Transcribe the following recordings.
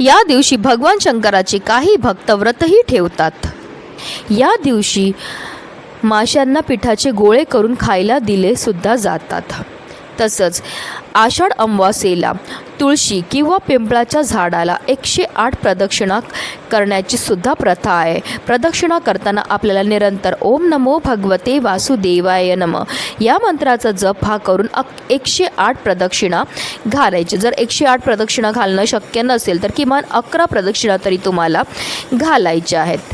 या दिवशी भगवान शंकराचे काही भक्त व्रतही ठेवतात. या दिवशी माशांना पिठाचे गोळे करून खायला दिले सुद्धा जातात. तसंच आषाढ अमावास्येला तुळशी किंवा पिंपळाच्या झाडाला एकशे आठ प्रदक्षिणा करण्याची सुद्धा प्रथा आहे. प्रदक्षिणा करताना आपल्याला निरंतर ओम नमो भगवते वासुदेवाय नम. या मंत्राचा जप हा करून एकशे आठ प्रदक्षिणा घालायची. जर एकशे आठ प्रदक्षिणा घालणं शक्य नसेल तर किमान अकरा प्रदक्षिणा तरी तुम्हाला घालायच्या आहेत.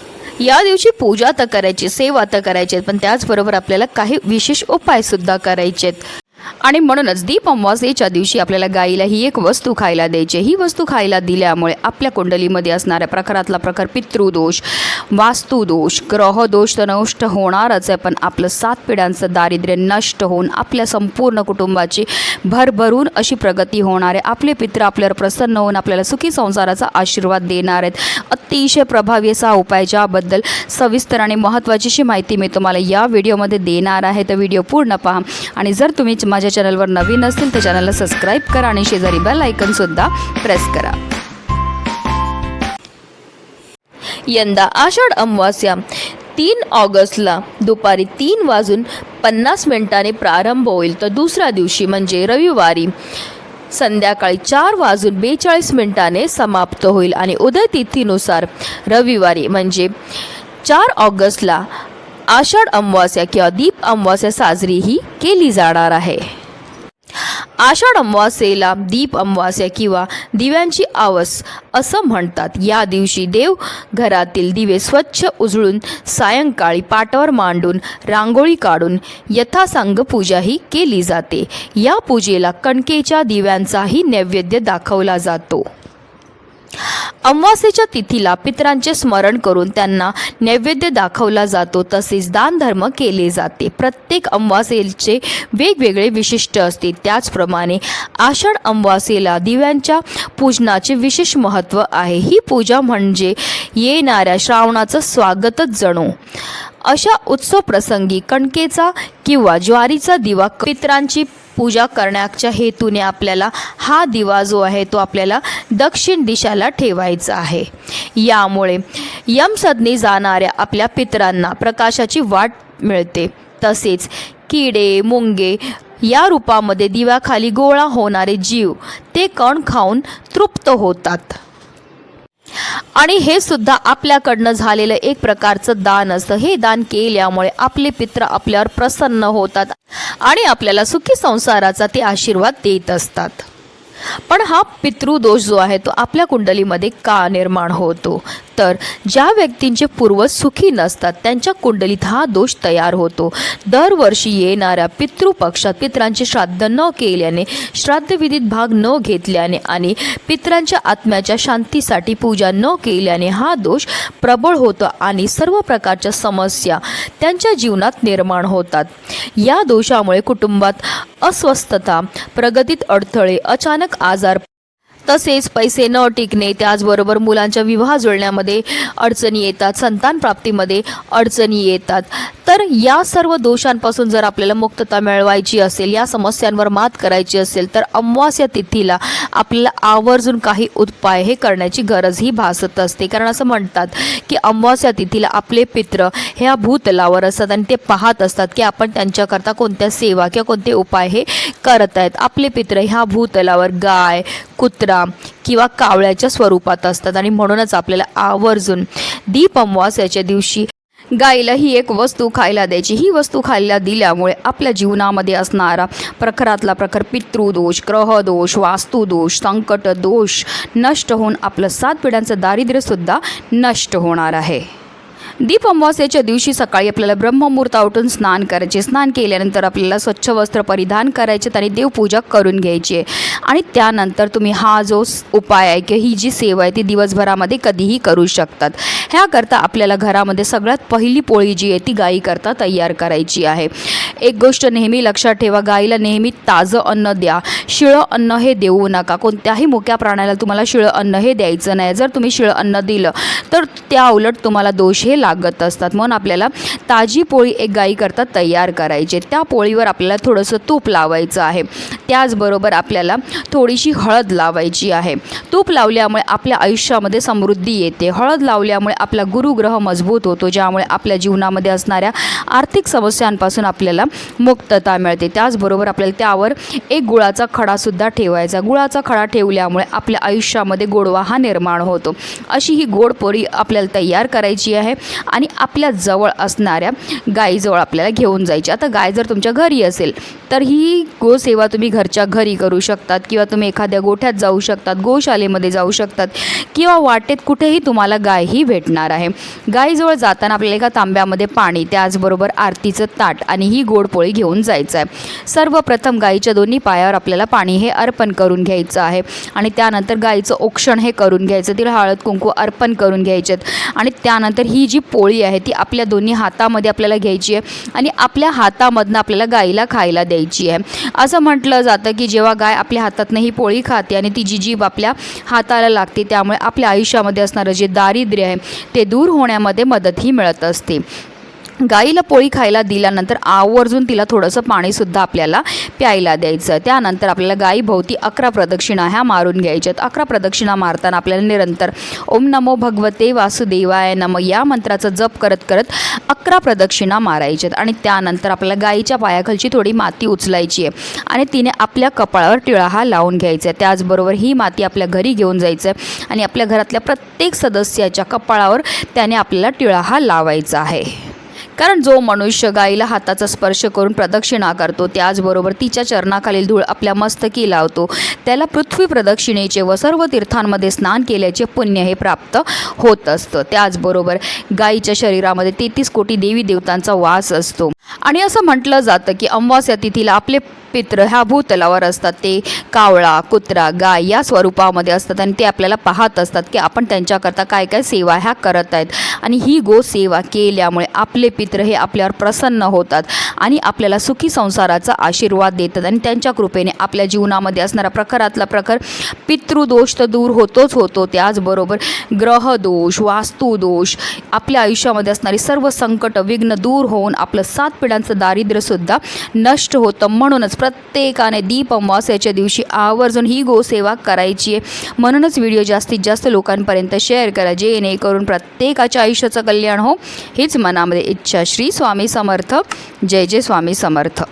या दिवशी पूजा तर करायची सेवा तर करायची पण त्याचबरोबर आपल्याला काही विशेष उपायसुद्धा करायचे आहेत आणि म्हणूनच दीप अमावास्येच्या दिवशी आपल्याला गाईला ही एक वस्तू खायला द्यायची ही वस्तू खायला दिल्यामुळे आपल्या कुंडलीमध्ये असणाऱ्या प्रकारातला प्रकार पितृदोष वास्तुदोष ग्रहदोष तर नष्ट होणारच आहे. पण आपलं सात पिढ्यांचं दारिद्र्य नष्ट होऊन आपल्या संपूर्ण कुटुंबाची भरभरून अशी प्रगती होणार आहे. आपले पित्र आपल्यावर प्रसन्न होऊन आपल्याला सुखी संसाराचा आशीर्वाद देणार आहेत. अतिशय प्रभावी असा उपाय ज्याबद्दल सविस्तर आणि महत्त्वाची अशी माहिती मी तुम्हाला या व्हिडिओमध्ये देणार आहे. तर व्हिडिओ पूर्ण पहा. आणि जर तुम्ही माझ्या चॅनलवर नवीन असतील तर चॅनलला सबस्क्राईब करा आणि शेजारी बेल आयकनसुद्धा प्रेस करा. यंदा आषाढ अमावास्या तीन ऑगस्टला दुपारी तीन वाजून पन्नास मिनिटांनी प्रारंभ होईल. तर दुसऱ्या दिवशी म्हणजे रविवारी संध्याकाळी चार वाजून बेचाळीस मिनिटाने समाप्त होईल आणि उदय तिथीनुसार रविवारी म्हणजे चार ऑगस्टला आषाढ अमावास्या किंवा दीप अमावास्या साजरी ही केली जाणार आहे. आषाढ अमावास्येला दीप अमावास्या किंवा दिव्यांची आवस असं म्हणतात. या दिवशी देव घरातील दिवे स्वच्छ उजळून सायंकाळी पाटावर मांडून रांगोळी काढून यथासांग पूजाही केली जाते. या पूजेला कणकेच्या दिव्यांचाही नैवेद्य दाखवला जातो. अमावास्येच्या तिथीला पितरांचे स्मरण करून त्यांना नैवेद्य दाखवला जातो तसेच दानधर्म केले जाते. प्रत्येक अमावास्येचे वेगवेगळे विशिष्ट असते. त्याचप्रमाणे आषाढ अमावास्येला दिव्यांच्या पूजनाचे विशेष महत्त्व आहे. ही पूजा म्हणजे येणाऱ्या श्रावणाचं स्वागतच जणू. अशा उत्सव प्रसंगी कणकेचा किंवा ज्वारीचा दिवा पितरांची पूजा करण्याच्या हेतूने आपल्याला हा दिवा जो आहे तो आपल्याला दक्षिण दिशाला ठेवायचा आहे. यामुळे यमसदनी जाणाऱ्या आपल्या पितरांना प्रकाशाची वाट मिळते. तसेच किडे मुंगे या रूपामध्ये दिव्याखाली गोळा होणारे जीव ते कण खाऊन तृप्त होतात. आणि हे सुद्धा आपल्याकडनं झालेलं एक प्रकारचं दान असतं. हे दान केल्यामुळे आपले पित्र आपल्यावर प्रसन्न होतात आणि आपल्याला सुखी संसाराचा ते आशीर्वाद देत असतात. पण हा पितृदोष जो आहे तो आपल्या कुंडलीमध्ये का निर्माण होतो? तर ज्या व्यक्तींचे पूर्वज सुखी नसतात त्यांच्या कुंडलीत हा दोष तयार होतो. दरवर्षी येणाऱ्या पितृपक्षात पित्रांचे श्राद्ध न केल्याने श्राद्धविधीत भाग न घेतल्याने आणि पित्रांच्या आत्म्याच्या शांतीसाठी पूजा न केल्याने हा दोष प्रबळ होतो आणि सर्व प्रकारच्या समस्या त्यांच्या जीवनात निर्माण होतात. या दोषामुळे कुटुंबात अस्वस्थता प्रगतीत अडथळे अचानक आजार तसेच पैसे न टिकणे त्याचबरोबर मुलांच्या विवाह जुळण्यामध्ये अडचणी येतात संतान प्राप्तीमध्ये अडचणी येतात. तर या सर्व दोषांपासून जर आपल्याला मुक्तता मिळवायची असेल या समस्यांवर मात करायची असेल तर अमावास्या तिथीला आपल्याला आवर्जून काही उपाय हे करण्याची गरजही भासत असते. कारण असं म्हणतात की अमावास्या तिथीला आपले पित्र ह्या भूतलावर असतात आणि ते पाहत असतात की आपण त्यांच्याकरता कोणत्या सेवा किंवा कोणते उपाय हे करत आहेत. आपले पित्र ह्या भूतलावर गाय कुत्रा किंवा कावळ्याच्या स्वरूपात असतात. आणि म्हणूनच आपल्याला आवर्जून दीप अमावास्याच्या दिवशी गाईला ही एक वस्तू खायला द्यायची. ही वस्तू खायला दिल्यामुळे आपल्या जीवनामध्ये असणारा प्रखरातला प्रखर पितृदोष ग्रहदोष वास्तुदोष संकट दोष नष्ट होऊन आपलं सात पिढ्यांचं दारिद्र्यसुद्धा नष्ट होणार आहे. दीप अमावास्येच्या दिवशी सकाळी आपल्याला ब्रह्ममुहूर्त उठून स्नान करायचे. स्नान केल्यानंतर आपल्याला स्वच्छ वस्त्र परिधान करायचे आणि देवपूजा करून घ्यायची. आहे आणि त्यानंतर तुम्ही हा जो उपाय आहे किंवा ही जी सेवा आहे ती दिवसभरामध्ये कधीही करू शकतात. ह्याकरता आपल्याला घरामध्ये सगळ्यात पहिली पोळी जी आहे ती गाईकरता तयार करायची आहे. एक गोष्ट नेहमी लक्षात ठेवा गाईला नेहमी ताजं अन्न द्या. शिळं अन्न हे देऊ नका. कोणत्याही मुक्या प्राण्याला तुम्हाला शिळं अन्न हे द्यायचं नाही. जर तुम्ही शिळं अन्न दिलं तर त्या उलट तुम्हाला दोष हे लागत असतात. म्हणून आपल्याला ताजी पोळी एक गाईकरता तयार करायची आहे. त्या पोळीवर आपल्याला थोडंसं तूप लावायचं आहे. त्याचबरोबर आपल्याला थोडीशी हळद लावायची आहे. तूप लावल्यामुळे आपल्या आयुष्यामध्ये समृद्धी येते. हळद लावल्यामुळे आपला गुरुग्रह मजबूत होतो ज्यामुळे आपल्या जीवनामध्ये असणाऱ्या आर्थिक समस्यांपासून आपल्याला मुक्तता मिळते. त्याचबरोबर आपल्याला त्यावर एक गुळाचा खडासुद्धा ठेवायचा. गुळाचा खडा ठेवल्यामुळे आपल्या आयुष्यामध्ये गोडवा हा निर्माण होतो. अशी ही गोड पोळी आपल्याला तयार करायची आहे आणि आपल्या जवळ असणाऱ्या गायीजवळ आपल्याला घेऊन जायची. आता गाय जर तुमच्या घरी असेल तर ही गोसेवा तुम्ही घरच्या घरी करू शकतात किंवा तुम्ही एखाद्या गोठ्यात जाऊ शकतात गोशालेमध्ये जाऊ शकतात किंवा वाटेत कुठेही तुम्हाला गाय ही भेटणार आहे. गायीजवळ जाताना आपल्याला एका तांब्यामध्ये पाणी त्याचबरोबर आरतीचं ताट आणि ही गोड पोळी घेऊन जायचं आहे सर्वप्रथम गाईच्या दोन्ही पायावर आपल्याला पाणी हे अर्पण करून घ्यायचं आहे आणि त्यानंतर गाईचं औक्षण हे करून घ्यायचं तिला हळद कुंकू अर्पण करून घ्यायचेत. आणि त्यानंतर ही जी पोळी आहे ती आपल्या दोन्ही हातामध्ये आपल्याला घ्यायची आहे आणि आपल्या हातामधनं आपल्याला गाईला खायला द्यायची आहे. असं म्हटलं जातं की जेव्हा गाय आपल्या हातातनं ही पोळी खाते आणि ती जी जीभ आपल्या हाताला लागते त्यामुळे आपल्या आयुष्यामध्ये असणारं जे दारिद्र्य आहे ते दूर होण्यामध्ये मदतही मिळत असते. गाईला पोळी खायला दिल्यानंतर आवर्जून तिला थोडंसं पाणीसुद्धा आपल्याला प्यायला द्यायचं. त्यानंतर आपल्याला गाईभोवती अकरा प्रदक्षिणा ह्या मारून घ्यायच्यात. अकरा प्रदक्षिणा मारताना आपल्याला निरंतर ओम नमो भगवते वासुदेवाय नम या मंत्राचा जप करत करत अकरा प्रदक्षिणा मारायच्यात. आणि त्यानंतर आपल्याला गाईच्या पायाखालची थोडी माती उचलायची आहे. आणि तिने आपल्या कपाळावर टिळा हा लावून घ्यायचा. आहे त्याचबरोबर ही माती आपल्या घरी घेऊन जायचं. आहे आणि आपल्या घरातल्या प्रत्येक सदस्याच्या कपाळावर त्याने आपल्याला टिळा हा लावायचा आहे. कारण जो मनुष्य गाईला हाताचा स्पर्श करून प्रदक्षिणा करतो त्याचबरोबर तिच्या चरणाखालील धूळ आपल्या मस्तकी लावतो. त्याला पृथ्वी प्रदक्षिणेचे व सर्व तीर्थांमध्ये स्नान केल्याचे पुण्य हे प्राप्त होत असतं. त्याचबरोबर गाईच्या शरीरामध्ये तेहतीस कोटी देवी देवतांचा वास असतो. आणि असं म्हटलं जातं की अमावास्या तिथीला आपले पित्र ह्या भूतलावर असतात. ते कावळा कुत्रा गाय या स्वरूपामध्ये असतात आणि ते आपल्याला पाहत असतात की आपण त्यांच्याकरता काय काय सेवा ह्या करत आहेत. आणि ही गो सेवा केल्यामुळे आपले पित्र हे आपल्यावर प्रसन्न होतात आणि आपल्याला सुखी संसाराचा आशीर्वाद देतात आणि त्यांच्या कृपेने आपल्या जीवनामध्ये असणारा प्रखरातला प्रखर पितृदोष तर दूर होतोच होतो. त्याचबरोबर ग्रहदोष वास्तुदोष आपल्या आयुष्यामध्ये असणारी सर्व संकट विघ्न दूर होऊन आपलं सात पिढ्यांचं दारिद्र्यसुद्धा नष्ट होतं म्हणूनच प्रत्येकाने दीप अमावास्याच्या दिवशी आवर्जून ही गोसेवा करायची आहे. म्हणूनच व्हिडिओ जास्तीत जास्त लोकांपर्यंत शेअर करा जेणेकरून प्रत्येकाच्या आयुष्याचं कल्याण हो हीच मनामध्ये इच्छा. श्री स्वामी समर्थ. जय जय स्वामी समर्थ.